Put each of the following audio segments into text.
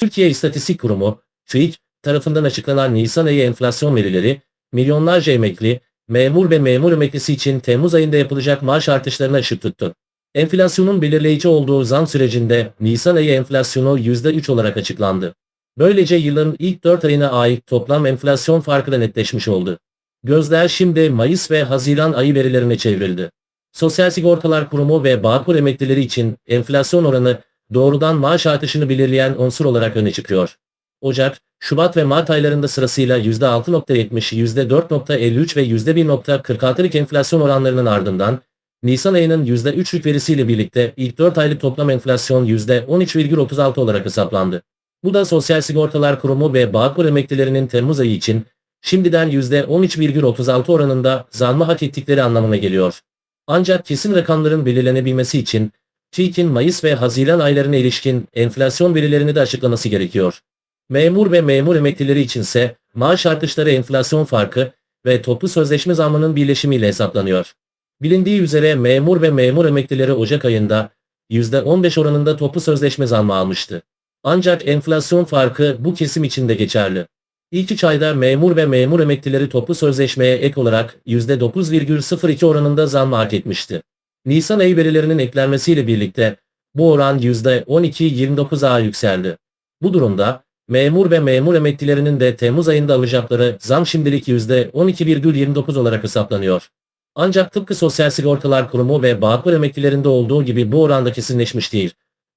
Türkiye İstatistik Kurumu, TÜİK, tarafından açıklanan Nisan ayı enflasyon verileri, milyonlarca emekli, memur ve memur emeklisi için Temmuz ayında yapılacak maaş artışlarına ışık tuttu. Enflasyonun belirleyici olduğu zam sürecinde Nisan ayı enflasyonu %3 olarak açıklandı. Böylece yılın ilk 4 ayına ait toplam enflasyon farkı da netleşmiş oldu. Gözler şimdi Mayıs ve Haziran ayı verilerine çevrildi. Sosyal Sigortalar Kurumu ve Bağkur emeklileri için enflasyon oranı doğrudan maaş artışını belirleyen unsur olarak öne çıkıyor. Ocak, Şubat ve Mart aylarında sırasıyla %6.70, %4.53 ve %1.46'lık enflasyon oranlarının ardından Nisan ayının %3'lük verisiyle birlikte ilk 4 aylık toplam enflasyon %13,36 olarak hesaplandı. Bu da Sosyal Sigortalar Kurumu ve Bağkur emeklilerinin Temmuz ayı için şimdiden %13,36 oranında zammı hak ettikleri anlamına geliyor. Ancak kesin rakamların belirlenebilmesi için TÜİK'in Mayıs ve Haziran aylarına ilişkin enflasyon verilerini de açıklaması gerekiyor. Memur ve memur emeklileri içinse maaş artışları enflasyon farkı ve toplu sözleşme zammının birleşimiyle hesaplanıyor. Bilindiği üzere memur ve memur emeklileri Ocak ayında %15 oranında toplu sözleşme zammı almıştı. Ancak enflasyon farkı bu kesim için de geçerli. İlk 3 ayda memur ve memur emeklileri toplu sözleşmeye ek olarak %9,02 oranında zam hak etmişti. Nisan ayı verilerinin eklenmesiyle birlikte bu oran %12,29'a yükseldi. Bu durumda memur ve memur emeklilerinin de Temmuz ayında alacakları zam şimdilik %12,29 olarak hesaplanıyor. Ancak tıpkı Sosyal Sigortalar Kurumu ve Bağkur emeklilerinde olduğu gibi bu oranda kesinleşmiş değil.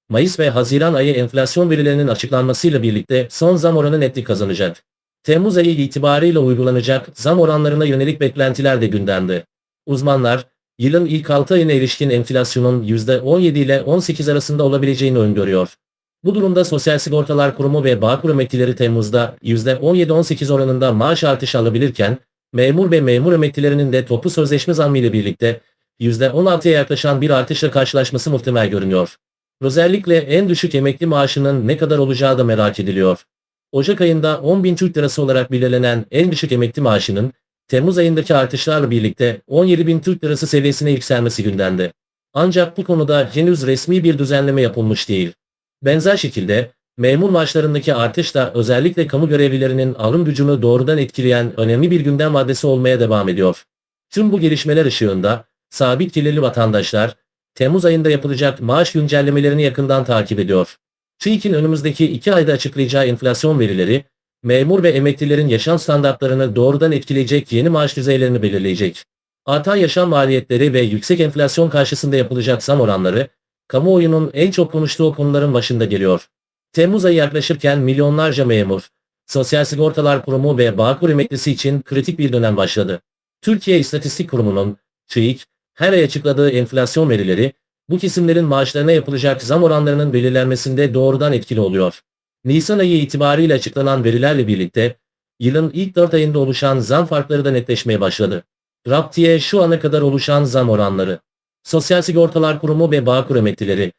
Mayıs ve Haziran ayı enflasyon verilerinin açıklanmasıyla birlikte son zam oranı netlik kazanacak. Temmuz ayı itibarıyla uygulanacak zam oranlarına yönelik beklentiler de gündemde. Uzmanlar, yılın ilk 6 ayına ilişkin enflasyonun %17 ile 18 arasında olabileceğini öngörüyor. Bu durumda Sosyal Sigortalar Kurumu ve Bağkur emeklileri Temmuz'da %17-18 oranında maaş artışı alabilirken, memur ve memur emeklilerinin de toplu sözleşme zammı ile birlikte %16'ya yaklaşan bir artışla karşılaşması muhtemel görünüyor. Özellikle en düşük emekli maaşının ne kadar olacağı da merak ediliyor. Ocak ayında 10 bin Türk lirası olarak belirlenen en düşük emekli maaşının Temmuz ayındaki artışlarla birlikte 17 bin Türk lirası seviyesine yükselmesi gündemde. Ancak bu konuda henüz resmi bir düzenleme yapılmış değil. Benzer şekilde memur maaşlarındaki artış da özellikle kamu görevlilerinin alım gücünü doğrudan etkileyen önemli bir gündem maddesi olmaya devam ediyor. Tüm bu gelişmeler ışığında sabit gelirli vatandaşlar Temmuz ayında yapılacak maaş güncellemelerini yakından takip ediyor. TÜİK'in önümüzdeki iki ayda açıklayacağı enflasyon verileri, memur ve emeklilerin yaşam standartlarını doğrudan etkileyecek yeni maaş düzeylerini belirleyecek. Artan yaşam maliyetleri ve yüksek enflasyon karşısında yapılacak zam oranları, kamuoyunun en çok konuştuğu konuların başında geliyor. Temmuz ayı yaklaşırken milyonlarca memur, Sosyal Sigortalar Kurumu ve Bağkur emeklisi için kritik bir dönem başladı. Türkiye İstatistik Kurumu'nun, TÜİK, her ay açıkladığı enflasyon verileri, bu kesimlerin maaşlarına yapılacak zam oranlarının belirlenmesinde doğrudan etkili oluyor. Nisan ayı itibariyle açıklanan verilerle birlikte yılın ilk 4 ayında oluşan zam farkları da netleşmeye başladı. Raptiye şu ana kadar oluşan zam oranları. Sosyal Sigortalar Kurumu ve Bağkur emeklileri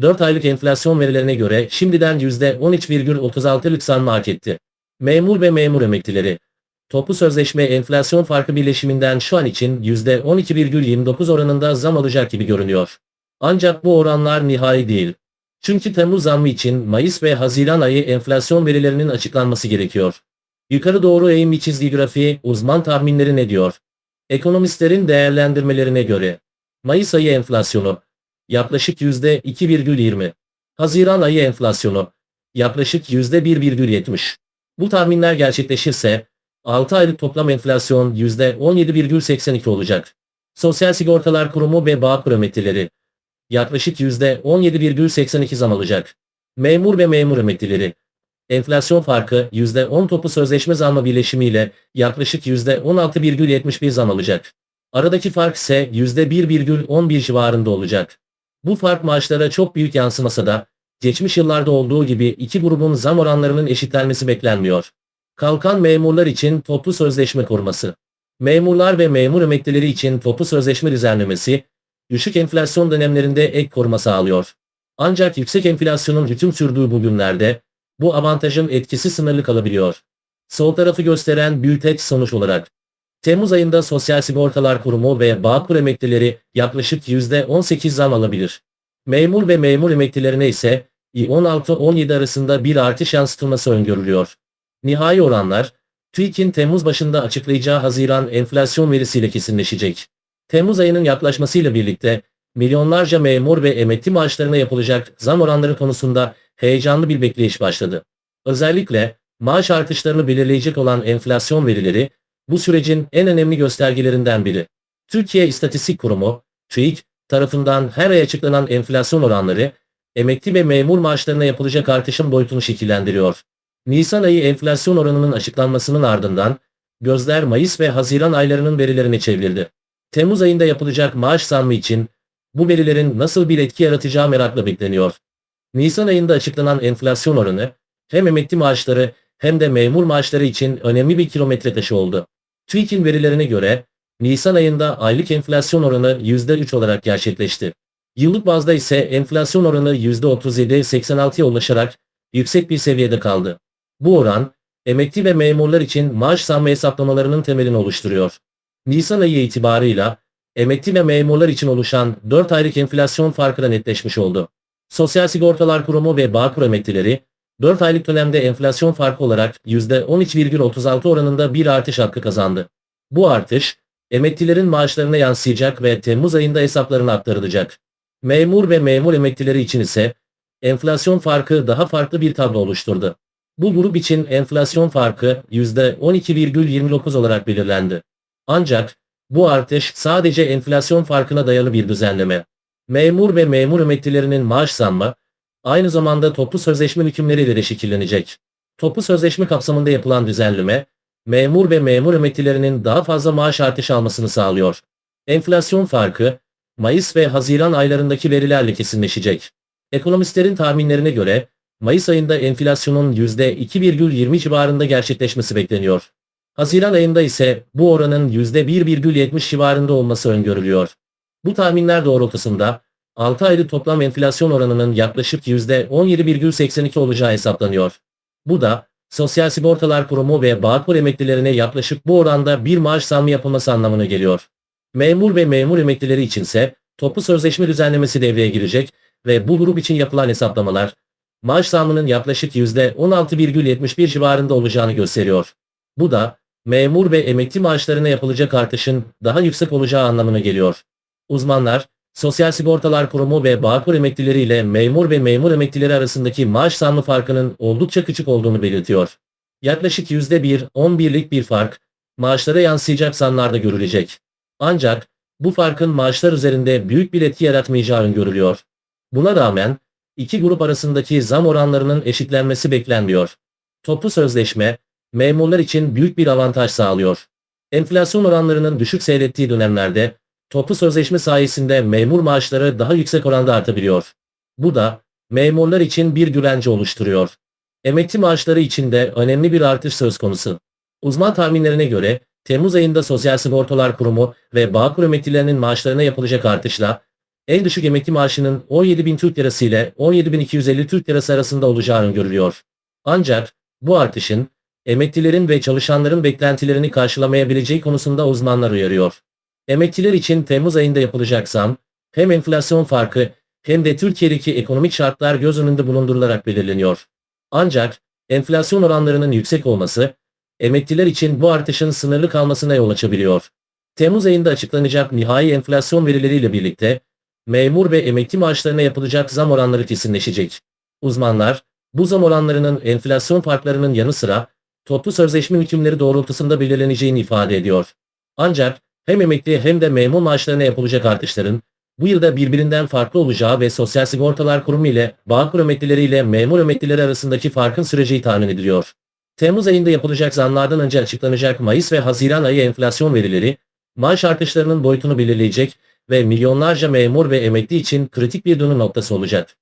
4 aylık enflasyon verilerine göre şimdiden %13,36'lık zam hak etti. Memur ve memur emeklileri Toplu sözleşme enflasyon farkı birleşiminden şu an için %12,29 oranında zam alacak gibi görünüyor. Ancak bu oranlar nihai değil. Çünkü Temmuz zammı için Mayıs ve Haziran ayı enflasyon verilerinin açıklanması gerekiyor. Yukarı doğru eğimli çizgi grafiği uzman tahminleri ne diyor? Ekonomistlerin değerlendirmelerine göre Mayıs ayı enflasyonu yaklaşık %2,20. Haziran ayı enflasyonu yaklaşık %1,70. Bu tahminler gerçekleşirse 6 aylık toplam enflasyon %17,82 olacak. Sosyal Sigortalar Kurumu ve Bağkur emeklileri yaklaşık %17,82 zam alacak. Memur ve memur emeklileri enflasyon farkı %10 topu sözleşme zammı birleşimiyle yaklaşık %16,71 zam alacak. Aradaki fark ise %1,11 civarında olacak. Bu fark maaşlara çok büyük yansımasa da geçmiş yıllarda olduğu gibi iki grubun zam oranlarının eşitlenmesi beklenmiyor. Kalkan memurlar için toplu sözleşme koruması. Memurlar ve memur emeklileri için toplu sözleşme düzenlemesi, düşük enflasyon dönemlerinde ek koruma sağlıyor. Ancak yüksek enflasyonun hüküm sürdüğü bu günlerde bu avantajın etkisi sınırlı kalabiliyor. Sol tarafı gösteren büyüteç sonuç olarak. Temmuz ayında Sosyal Sigortalar Kurumu ve Bağkur emeklileri yaklaşık %18 zam alabilir. Memur ve memur emeklilerine ise 16-17 arasında bir artış yansıtılması öngörülüyor. Nihai oranlar, TÜİK'in Temmuz başında açıklayacağı Haziran enflasyon verisiyle kesinleşecek. Temmuz ayının yaklaşmasıyla birlikte milyonlarca memur ve emekli maaşlarına yapılacak zam oranları konusunda heyecanlı bir bekleyiş başladı. Özellikle maaş artışlarını belirleyecek olan enflasyon verileri bu sürecin en önemli göstergelerinden biri. Türkiye İstatistik Kurumu, TÜİK tarafından her ay açıklanan enflasyon oranları emekli ve memur maaşlarına yapılacak artışın boyutunu şekillendiriyor. Nisan ayı enflasyon oranının açıklanmasının ardından gözler Mayıs ve Haziran aylarının verilerine çevrildi. Temmuz ayında yapılacak maaş zammı için bu verilerin nasıl bir etki yaratacağı merakla bekleniyor. Nisan ayında açıklanan enflasyon oranı hem emekli maaşları hem de memur maaşları için önemli bir kilometre taşı oldu. TÜİK'in verilerine göre Nisan ayında aylık enflasyon oranı %3 olarak gerçekleşti. Yıllık bazda ise enflasyon oranı %37-86'ya ulaşarak yüksek bir seviyede kaldı. Bu oran, emekli ve memurlar için maaş zammı hesaplamalarının temelini oluşturuyor. Nisan ayı itibarıyla emekli ve memurlar için oluşan 4 aylık enflasyon farkı da netleşmiş oldu. Sosyal Sigortalar Kurumu ve Bağkur emeklileri 4 aylık dönemde enflasyon farkı olarak %13,36 oranında bir artış hakkı kazandı. Bu artış, emeklilerin maaşlarına yansıyacak ve Temmuz ayında hesaplarına aktarılacak. Memur ve memur emeklileri için ise enflasyon farkı daha farklı bir tablo oluşturdu. Bu grup için enflasyon farkı %12,29 olarak belirlendi. Ancak bu artış sadece enflasyon farkına dayalı bir düzenleme. Memur ve memur emeklilerinin maaş zammı aynı zamanda toplu sözleşme hükümleriyle de şekillenecek. Toplu sözleşme kapsamında yapılan düzenleme, memur ve memur emeklilerinin daha fazla maaş artışı almasını sağlıyor. Enflasyon farkı, Mayıs ve Haziran aylarındaki verilerle kesinleşecek. Ekonomistlerin tahminlerine göre Mayıs ayında enflasyonun %2,20 civarında gerçekleşmesi bekleniyor. Haziran ayında ise bu oranın %1,70 civarında olması öngörülüyor. Bu tahminler doğrultusunda 6 aylık toplam enflasyon oranının yaklaşık %17,82 olacağı hesaplanıyor. Bu da Sosyal Sigortalar Kurumu ve Bağkur emeklilerine yaklaşık bu oranda bir maaş zammı yapılması anlamına geliyor. Memur ve memur emeklileri içinse toplu sözleşme düzenlemesi devreye girecek ve bu grup için yapılan hesaplamalar maaş zammının yaklaşık %16,71 civarında olacağını gösteriyor. Bu da memur ve emekli maaşlarına yapılacak artışın daha yüksek olacağı anlamına geliyor. Uzmanlar, Sosyal Sigortalar Kurumu ve Bağkur emeklileri ile memur ve memur emeklileri arasındaki maaş zammı farkının oldukça küçük olduğunu belirtiyor. Yaklaşık %1-11'lik bir fark, maaşlara yansıyacak zamlarda görülecek. Ancak bu farkın maaşlar üzerinde büyük bir etki yaratmayacağı öngörülüyor. Buna rağmen iki grup arasındaki zam oranlarının eşitlenmesi beklenmiyor. Toplu sözleşme, memurlar için büyük bir avantaj sağlıyor. Enflasyon oranlarının düşük seyrettiği dönemlerde toplu sözleşme sayesinde memur maaşları daha yüksek oranda artabiliyor. Bu da memurlar için bir güvence oluşturuyor. Emekli maaşları için de önemli bir artış söz konusu. Uzman tahminlerine göre Temmuz ayında Sosyal Sigortalar Kurumu ve Bağkur emeklilerinin maaşlarına yapılacak artışla en düşük emekli maaşının 17.000 Türk Lirası ile 17.250 Türk Lirası arasında olacağı öngörülüyor. Ancak bu artışın emeklilerin ve çalışanların beklentilerini karşılamayabileceği konusunda uzmanlar uyarıyor. Emekliler için Temmuz ayında yapılacak zam, hem enflasyon farkı hem de Türkiye'deki ekonomik şartlar göz önünde bulundurularak belirleniyor. Ancak enflasyon oranlarının yüksek olması, emekliler için bu artışın sınırlı kalmasına yol açabiliyor. Temmuz ayında açıklanacak nihai enflasyon verileriyle birlikte memur ve emekli maaşlarına yapılacak zam oranları kesinleşecek. Uzmanlar, bu zam oranlarının enflasyon farklarının yanı sıra toplu sözleşme hükümleri doğrultusunda belirleneceğini ifade ediyor. Ancak hem emekli hem de memur maaşlarına yapılacak artışların bu yılda birbirinden farklı olacağı ve Sosyal Sigortalar Kurumu ile Bağkur emeklileri ile memur emeklileri arasındaki farkın süreceği tahmin ediliyor. Temmuz ayında yapılacak zamlardan önce açıklanacak Mayıs ve Haziran ayı enflasyon verileri, maaş artışlarının boyutunu belirleyecek ve milyonlarca memur ve emekli için kritik bir dönüm noktası olacak.